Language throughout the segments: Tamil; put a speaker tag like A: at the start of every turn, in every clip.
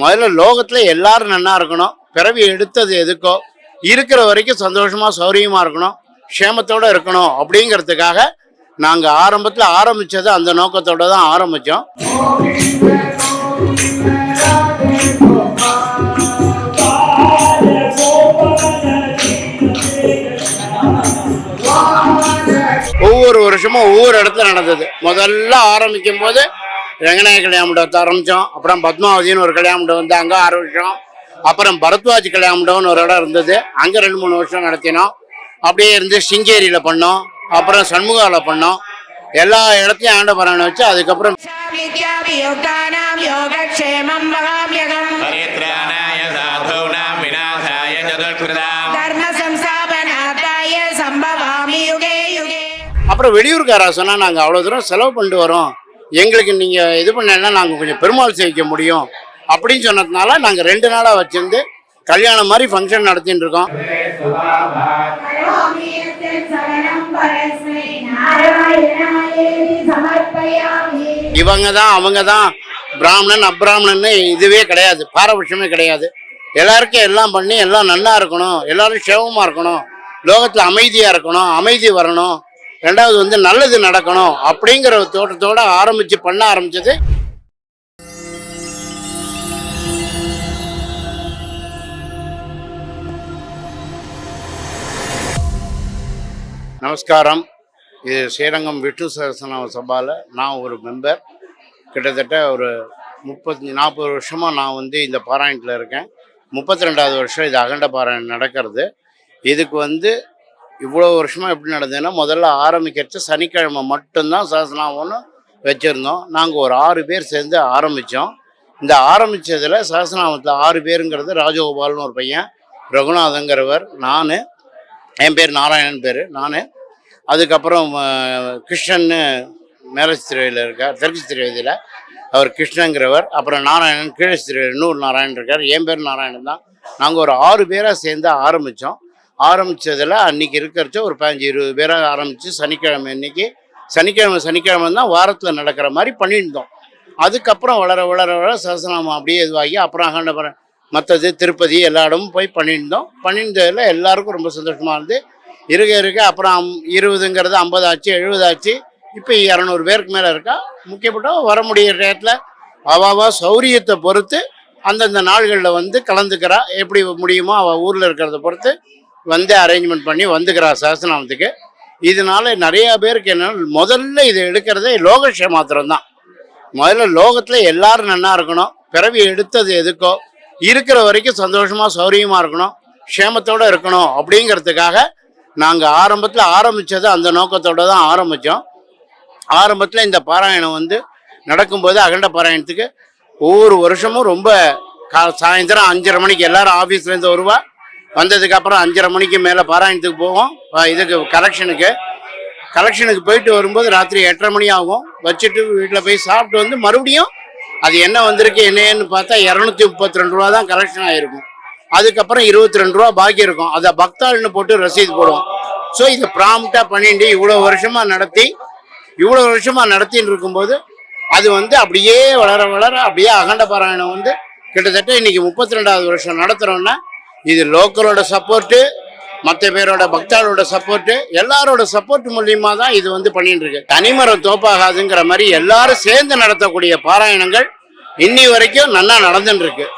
A: முதல்ல லோகத்தில் எல்லாரும் நல்லா இருக்கணும். பிறவி எடுத்தது எதுக்கோ? இருக்கிற வரைக்கும் சந்தோஷமாக சௌரியமாக இருக்கணும். க்ஷேமத்தோடு இருக்கணும் அப்படிங்கிறதுக்காக நாங்கள் ஆரம்பத்தில் ஆரம்பித்தது அந்த நோக்கத்தோடு தான் ஆரம்பித்தோம் ஒவ்வொரு வருஷமும் ஒவ்வொரு இடத்துல நடந்தது. முதல்ல ஆரம்பிக்கும் போது ரங்கநாய கல்யாணம் எடுத்து ஆரம்பித்தோம். அப்புறம் பத்மாவதின்னு ஒரு கல்யாணம் வந்து அங்கே ஆறு வருஷம் அப்புறம் பரத்வாஜ் கல்யாணம்னு ஒரு இடம் இருந்தது. அங்கே ரெண்டு மூணு வருஷம் நடத்தினோம். அப்படியே இருந்து சிங்கேரியில் பண்ணோம். அப்புறம் சண்முகாவில் பண்ணோம். எல்லா இடத்தையும் ஆண்ட பரான வச்சு அதுக்கப்புறம் அப்புறம் வெளியூர்காரா சொன்னால் நாங்கள் அவ்வளோ தூரம் செலவு பண்ணிட்டு வரோம். எங்களுக்கு நீங்கள் இது பண்ணேன்னா நாங்கள் கொஞ்சம் பெருமாள் சேவிக்க முடியும் அப்படின்னு சொன்னதுனால நாங்கள் ரெண்டு நாளாக வச்சுருந்து கல்யாணம் மாதிரி ஃபங்க்ஷன் நடத்தின்னு இருக்கோம். இவங்க தான் அவங்க தான் பிராமணன் அப்ராமணன் இதுவே கிடையாது. பாரபட்சமே கிடையாது. எல்லாருக்கும் எல்லாம் பண்ணி எல்லாம் நல்லா இருக்கணும். எல்லாரும் சேவமாக இருக்கணும். லோகத்தில் அமைதியாக இருக்கணும். அமைதி வரணும். ரெண்டாவது வந்து நல்லது நடக்கணும் அப்படிங்கிற ஒரு தோட்டத்தோட பண்ண ஆரம்பித்தது நமஸ்காரம். இது ஸ்ரீரங்கம் விஷ்ணு சகசன சபாவில் நான் ஒரு மெம்பர். கிட்டத்தட்ட ஒரு முப்பத்தஞ்சு நாற்பது வருஷமாக நான் வந்து இந்த பாராயணத்தில் இருக்கேன். முப்பத்தி ரெண்டாவது வருஷம் இது அகண்ட பாராயணம் நடக்கிறது. இதுக்கு வந்து இவ்வளோ வருஷமாக எப்படி நடந்ததுன்னா முதல்ல ஆரம்பிக்கிறது சனிக்கிழமை மட்டும்தான் சகசனாமம்னு வச்சுருந்தோம். நாங்கள் ஒரு ஆறு பேர் சேர்ந்து ஆரம்பித்தோம் இந்த ஆரம்பித்ததில் சாசனாமத்தில் ஆறு பேருங்கிறது ராஜகோபால்னு ஒரு பையன் ரகுநாதங்கிறவர் நான் என் பேர் நாராயணன் பேர் நான். அதுக்கப்புறம் கிருஷ்ணன்னு மேலஸ் திருவையில் இருக்கார் தெற்கு திருவதியில் அவர் கிருஷ்ணங்கிறவர் அப்புறம் நாராயணன் கீழே திருவையில் இன்னொரு நாராயணன் இருக்கார் என் பேர் நாராயணன் தான். நாங்கள் ஒரு ஆறு பேராக சேர்ந்து ஆரம்பித்தோம் ஆரம்பித்ததில் அன்றைக்கி இருக்கிறச்ச ஒரு பதினஞ்சு இருபது பேராக ஆரம்பித்து சனிக்கிழமை அன்னைக்கு சனிக்கிழமை சனிக்கிழமை தான் வாரத்தில் நடக்கிற மாதிரி பண்ணியிருந்தோம். அதுக்கப்புறம் வளர வளர வளர சகசநாமம் அப்படியே இதுவாகி அப்புறம் அகண்டபுரம் மற்றது திருப்பதி எல்லா இடமும் போய் பண்ணியிருந்தோம். பண்ணியிருந்ததில் எல்லாருக்கும் ரொம்ப சந்தோஷமாக இருந்து இருக்க இருக்க அப்புறம் அம்- இருபதுங்கிறது ஐம்பது ஆச்சு எழுபது ஆச்சு. இப்போ இரநூறு பேருக்கு மேலே இருக்கா? முக்கியப்பட்ட வர முடியிற நேரத்தில் அவாவா சௌரியத்தை பொறுத்து அந்தந்த நாள்களில் வந்து கலந்துக்கிறா. எப்படி முடியுமோ அவள் ஊரில் இருக்கிறத பொறுத்து வந்து அரேஞ்ச்மெண்ட் பண்ணி வந்துக்கிறா சஹஸ்ரநாமத்துக்கு இதனால நிறைய பேருக்கு என்னென்னா முதல்ல இதை எடுக்கிறதே லோகக்ஷேமாத்திரம் தான் முதல்ல லோகத்தில் எல்லாரும் நல்லா இருக்கணும். பிறவி எடுத்தது எதுக்கோ இருக்கிற வரைக்கும் சந்தோஷமாக சௌரியமாக இருக்கணும். க்ஷேமத்தோட இருக்கணும் அப்படிங்கிறதுக்காக நாங்கள் ஆரம்பத்தில் ஆரம்பித்தது அந்த நோக்கத்தோடு தான் ஆரம்பித்தோம் ஆரம்பத்தில் இந்த பாராயணம் வந்து நடக்கும்போது அகண்ட பாராயணத்துக்கு ஒவ்வொரு வருஷமும் ரொம்ப கா சாயந்தரம் அஞ்சரை மணிக்கு எல்லாரும் ஆஃபீஸ்லேருந்து வருவா. வந்ததுக்கு அப்புறம் அஞ்சரை மணிக்கு மேலே பாராயணத்துக்கு போவோம். இதுக்கு கலெக்ஷனுக்கு கலெக்ஷனுக்கு போயிட்டு வரும்போது ராத்திரி எட்டரை மணி ஆகும். வச்சுட்டு வீட்டில் போய் சாப்பிட்டு வந்து மறுபடியும் அது என்ன வந்திருக்கு என்னன்னு பார்த்தா இரநூத்தி முப்பத்தி ரெண்டு ரூபா தான் கலெக்ஷன் ஆகிருக்கும் அதுக்கப்புறம் இருபத்தி ரெண்டு ரூபா பாக்கி இருக்கும். அதை பக்தாள்னு போட்டு ரசீது போடுவோம். ஸோ இதை ப்ராம்ப்டாக பண்ணிட்டு இவ்வளோ வருஷமாக நடத்தி இவ்வளோ வருஷமாக நடத்தின்னு இருக்கும்போது அது வந்து அப்படியே வளர வளர அப்படியே அகண்ட பாராயணம் வந்து கிட்டத்தட்ட இன்னைக்கு முப்பத்தி ரெண்டாவது வருஷம் நடத்துகிறோன்னா இது லோக்கலோட சப்போர்ட்டு மற்ற பேரோட பக்தாளோட சப்போர்ட்டு எல்லாரோட சப்போர்ட் மூலியமாக தான் இது வந்து பண்ணிட்டு இருக்கு தனிமரம் தோப்பாகாதுங்கிற மாதிரி எல்லாரும் சேர்ந்து நடத்தக்கூடிய பாராயணங்கள் இன்னி வரைக்கும் நல்லா நடந்துட்டு இருக்கு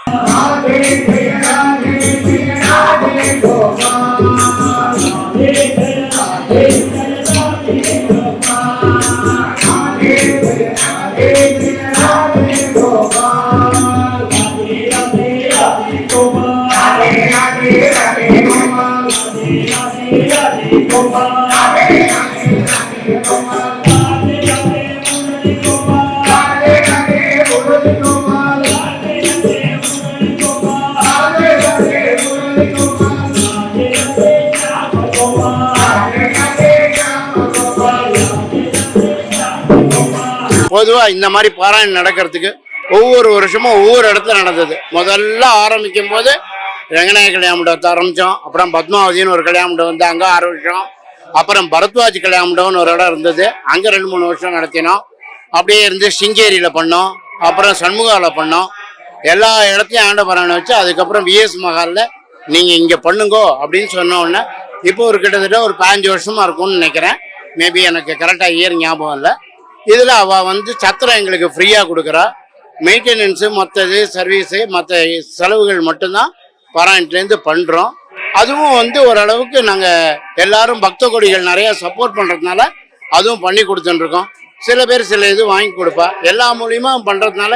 A: பொதுவாக இந்த மாதிரி பாராயணம் நடக்கிறதுக்கு ஒவ்வொரு வருஷமும் ஒவ்வொரு இடத்துல நடந்தது. முதல்ல ஆரம்பிக்கும் போது ரங்கநாய கல்யாணம் ஆரம்பித்தோம் அப்புறம் பத்மாவதினு ஒரு கல்யாணம் வந்தாங்க. வந்து அங்கே ஆறு வருஷம். அப்புறம் பரத்வாஜ் கல்யாண ஒரு இடம் இருந்தது. அங்கே ரெண்டு மூணு வருஷம் நடத்தினோம். அப்படியே இருந்து சிங்கேரியில் பண்ணோம். அப்புறம் சண்முகாவில் பண்ணோம். எல்லா இடத்தையும் ஆண்டபரான வச்சு அதுக்கப்புறம் விஎஸ் மகாலில் நீங்கள் இங்கே பண்ணுங்கோ அப்படின்னு சொன்ன உடனே இப்போ ஒரு கிட்டத்தட்ட ஒரு பதினஞ்சு வருஷமாக இருக்கும்னு நினைக்கிறேன். மேபி எனக்கு கரெக்டாக இயர் ஞாபகம் இல்லை. இதில் அவள் வந்து சத்திரம் எங்களுக்கு ஃப்ரீயாக கொடுக்குறா. மெயின்டெனன்ஸு மற்றது சர்வீஸு மற்ற செலவுகள் மட்டும்தான். பாராயணத்துலேருந்து பண்ணுறோம் அதுவும் வந்து ஓரளவுக்கு நாங்கள் எல்லாரும் பக்த கொடிகள் நிறையா சப்போர்ட் பண்ணுறதுனால அதுவும் பண்ணி கொடுத்துட்டுருக்கோம். சில பேர் சில இது வாங்கி கொடுப்பா. எல்லா மூலியமா பண்ணுறதுனால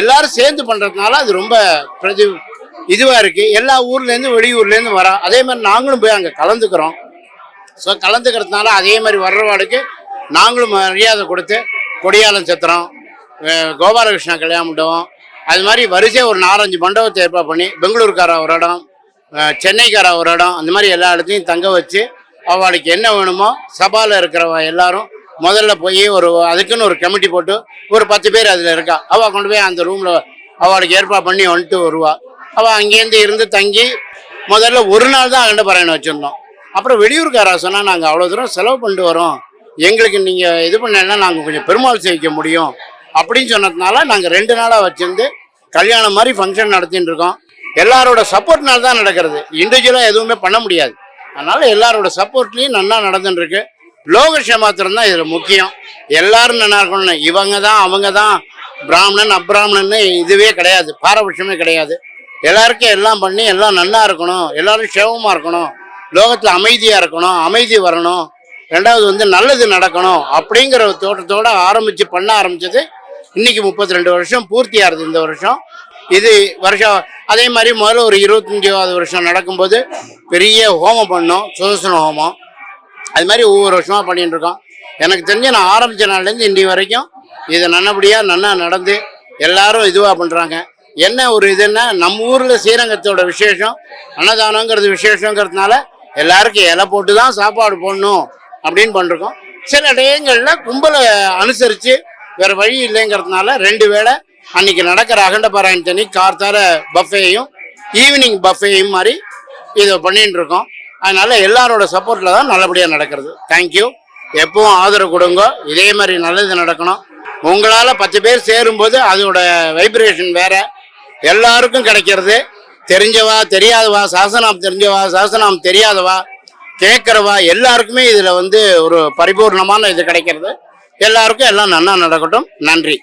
A: எல்லாரும் சேர்ந்து பண்ணுறதுனால அது ரொம்ப பிரதி இதுவாக இருக்குது எல்லா ஊர்லேருந்து வெளியூர்லேருந்து வரோம் அதே மாதிரி நாங்களும் போய் அங்கே கலந்துக்கிறோம். ஸோ கலந்துக்கிறதுனால அதே மாதிரி வர்றவாளுக்கு நாங்களும் மரியாதை கொடுத்து கொடியாலம் சத்திரம் கோபாலகிருஷ்ணா கல்யாண மண்டபம் அது மாதிரி வரிசையாக ஒரு நாலஞ்சு மண்டபத்தை ஏற்பாடு பண்ணி பெங்களூருக்கார ஒரு இடம் சென்னைக்கார ஒரு இடம். அந்த மாதிரி எல்லா இடத்தையும் தங்க வச்சு அவளுக்கு என்ன வேணுமோ சபாவில் இருக்கிறவ எல்லாரும் முதல்ல போய் ஒரு அதுக்குன்னு ஒரு கமிட்டி போட்டு ஒரு பத்து பேர் அதில் இருக்கா. அவள் கொண்டு போய் அந்த ரூமில் அவளுக்கு ஏற்பாடு பண்ணி வந்துட்டு வருவா. அவள் அங்கேருந்து இருந்து தங்கி முதல்ல ஒரு நாள் தான் அகண்ட பாராயணம் வச்சுருந்தோம். அப்புறம் வெளியூர்காரா சொன்னால் நாங்கள் அவ்வளோ தூரம் செலவு பண்ணிட்டு வரோம். எங்களுக்கு நீங்கள் இது பண்ணலைன்னா நாங்கள் கொஞ்சம் பெருமாள் சேவிக்க முடியும். அப்படின்னு சொன்னதுனால நாங்கள் ரெண்டு நாளாக வச்சுருந்து கல்யாணம் மாதிரி ஃபங்க்ஷன் நடத்தின்னு இருக்கோம். எல்லாரோட சப்போர்ட்னால தான் நடக்கிறது. இண்டிவிஜுவலாக எதுவுமே பண்ண முடியாது. அதனால எல்லாரோட சப்போர்ட்லையும் நல்லா நடந்துட்டுருக்கு. இருக்கு மாத்திரம் தான் இதில் முக்கியம். எல்லாரும் நல்லா இருக்கணும் இவங்க தான் அவங்க தான் பிராமணன் அப்ராமணன்னு இதுவே கிடையாது. பாரபட்சமே கிடையாது. எல்லாருக்கும் எல்லாம் பண்ணி எல்லாம் நல்லா இருக்கணும். எல்லாரும் சேவமாக இருக்கணும். லோகத்தில் அமைதியாக இருக்கணும். அமைதி வரணும். ரெண்டாவது வந்து நல்லது நடக்கணும். அப்படிங்கிற தோட்டத்தோடு ஆரம்பித்து பண்ண ஆரம்பிச்சது இன்னைக்கு முப்பத்தி ரெண்டு வருஷம். பூர்த்தி இந்த வருஷம். இது வருஷம் அதே மாதிரி முதல்ல ஒரு இருபத்தஞ்சாவது வருஷம் நடக்கும்போது பெரிய ஹோமம் பண்ணோம் சுதர்சன ஹோமம். அது மாதிரி ஒவ்வொரு வருஷமாக பண்ணிட்டு இருக்கோம். எனக்கு தெரிஞ்ச நான் ஆரம்பித்த நாள்லேருந்து இன்றைய வரைக்கும் இதை நல்லபடியாக நன்னா நடந்து எல்லாரும் இதுவாக பண்ணுறாங்க என்ன ஒரு இதுன்னா நம்ம ஊரில் ஸ்ரீரங்கத்தோட விசேஷம் அன்னதானங்கிறது விசேஷங்கிறதுனால எல்லாருக்கும் இலை போட்டு தான் சாப்பாடு போடணும் அப்படின்னு பண்ணிருக்கோம். சில இடங்களில் கும்பலை அனுசரித்து வேறு வழி இல்லைங்கிறதுனால ரெண்டு வேளை அன்னைக்கு நடக்கிற அகண்ட பாராயண தனி கார்த்தார பஃபேயும் ஈவினிங் பஃபேயும் மாதிரி இதை பண்ணிட்டு இருக்கோம். அதனால எல்லாரோட சப்போர்ட்ல தான் நல்லபடியாக நடக்கிறது. தேங்க்யூ எப்பவும் ஆதரவு கொடுங்க. இதே மாதிரி நல்லது நடக்கணும். உங்களால் பத்து பேர் சேரும்போது அதோட வைப்ரேஷன் வேற. எல்லாருக்கும் கிடைக்கிறது. தெரிஞ்சவா தெரியாதவா சாசனம் தெரிஞ்சவா சாசனம் தெரியாதவா கேட்குறவா எல்லாருக்குமே இதில் வந்து ஒரு பரிபூர்ணமான இது கிடைக்கிறது. எல்லாருக்கும் எல்லாம் நன்னா நடக்கட்டும். நன்றி.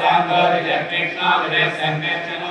B: Sangha, Vijay Krishna, Vijay Sangha,